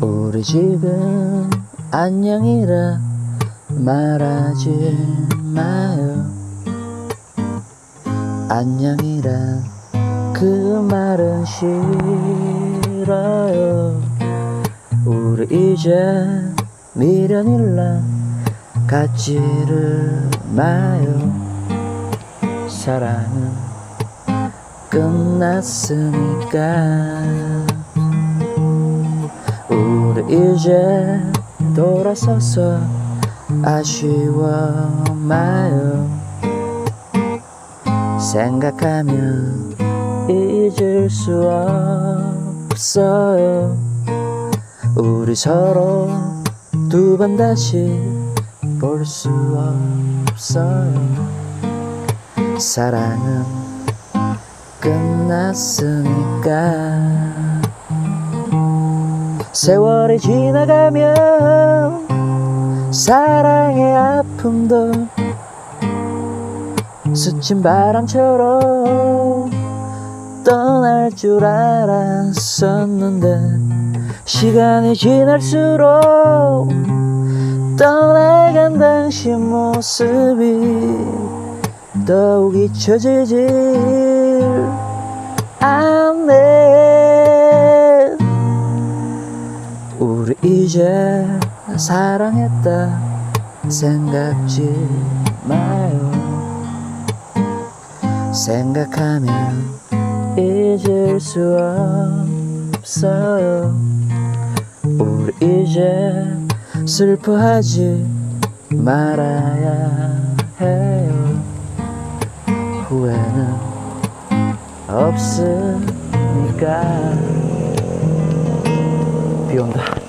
우리 지금 안녕이라 말하지 마요. 안녕이란 그 말은 싫어요. 우리 이제 미련일라 갖지를 마요. 사랑은 끝났으니까 이제 돌아서서 아쉬워 마요 생각하면 잊을 수 없어요. 우리 서로 두 번 다시 볼 수 없어요. 사랑은 끝났으니까 세월이 지나가면 사랑의 아픔도 스친 바람처럼 떠날 줄 알았었는데 시간이 지날수록 떠나간 당신 모습이 더욱 잊혀지질 우리 이제 사랑했다 생각지 마요. 생각하면 잊을 수 없어요. 우리 이제 슬퍼하지 말아야 해요. 후회는 없으니까 campeón.